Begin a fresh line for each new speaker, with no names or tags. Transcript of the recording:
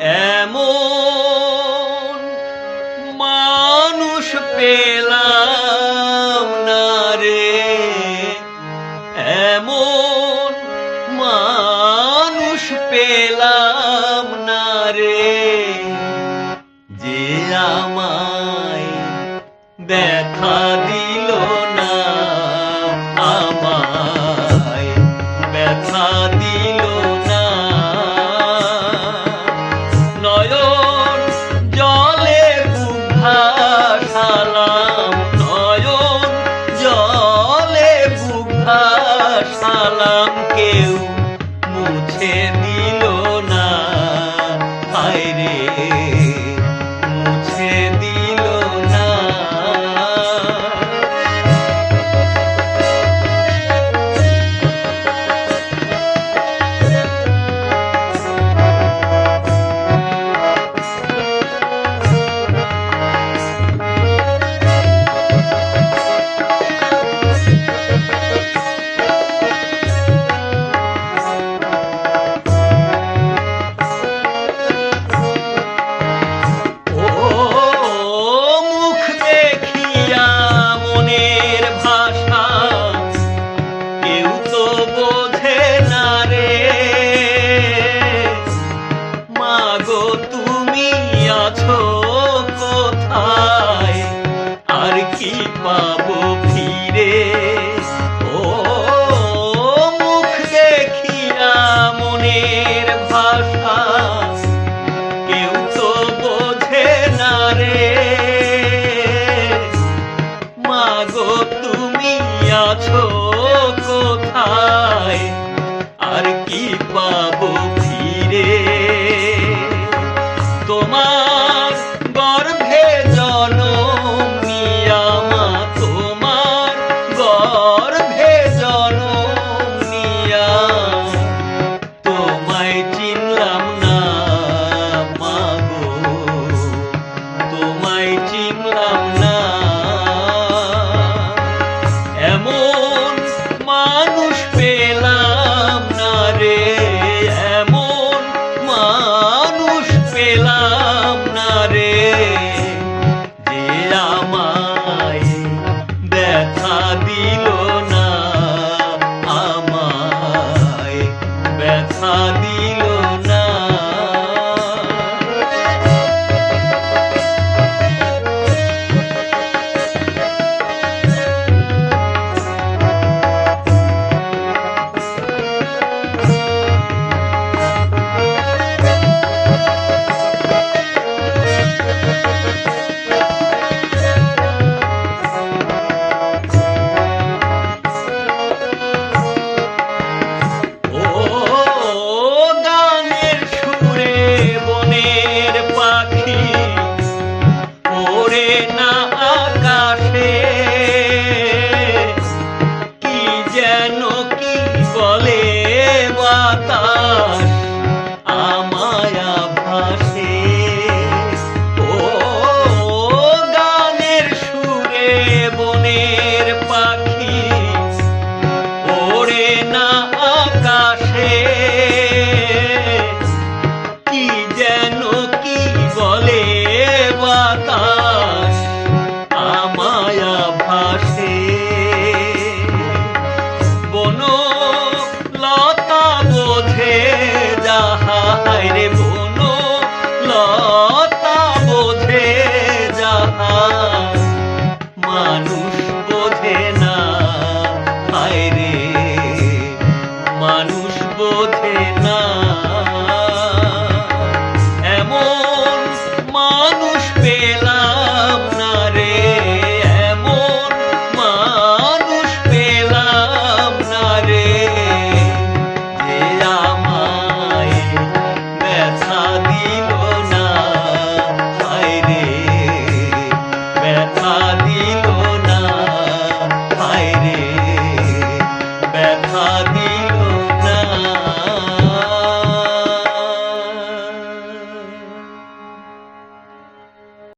এমন মানুষ পেলাম না রে। এমন মানুষ পেলাম না রে। যে আমায় দেখা দিল না, আমায় ব্যথা আছো কোথায়? আর কি পাবো? ব্যথা দিল মানুষ বোঝে না। হায় রে মানুষ বোঝে না। राधा